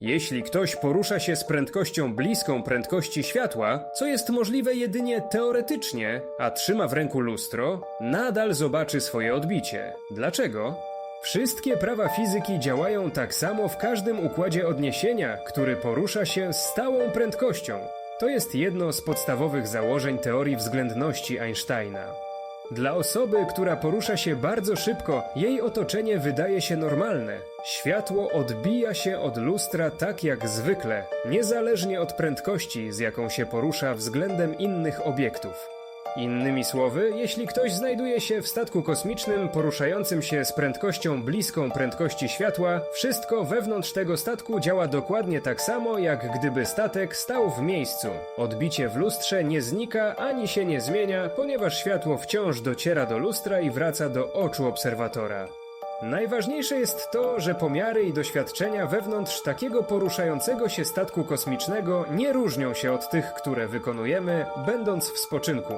Jeśli ktoś porusza się z prędkością bliską prędkości światła, co jest możliwe jedynie teoretycznie, a trzyma w ręku lustro, nadal zobaczy swoje odbicie. Dlaczego? Wszystkie prawa fizyki działają tak samo w każdym układzie odniesienia, który porusza się z stałą prędkością. To jest jedno z podstawowych założeń teorii względności Einsteina. Dla osoby, która porusza się bardzo szybko, jej otoczenie wydaje się normalne. Światło odbija się od lustra tak jak zwykle, niezależnie od prędkości, z jaką się porusza względem innych obiektów. Innymi słowy, jeśli ktoś znajduje się w statku kosmicznym poruszającym się z prędkością bliską prędkości światła, wszystko wewnątrz tego statku działa dokładnie tak samo, jak gdyby statek stał w miejscu. Odbicie w lustrze nie znika ani się nie zmienia, ponieważ światło wciąż dociera do lustra i wraca do oczu obserwatora. Najważniejsze jest to, że pomiary i doświadczenia wewnątrz takiego poruszającego się statku kosmicznego nie różnią się od tych, które wykonujemy, będąc w spoczynku.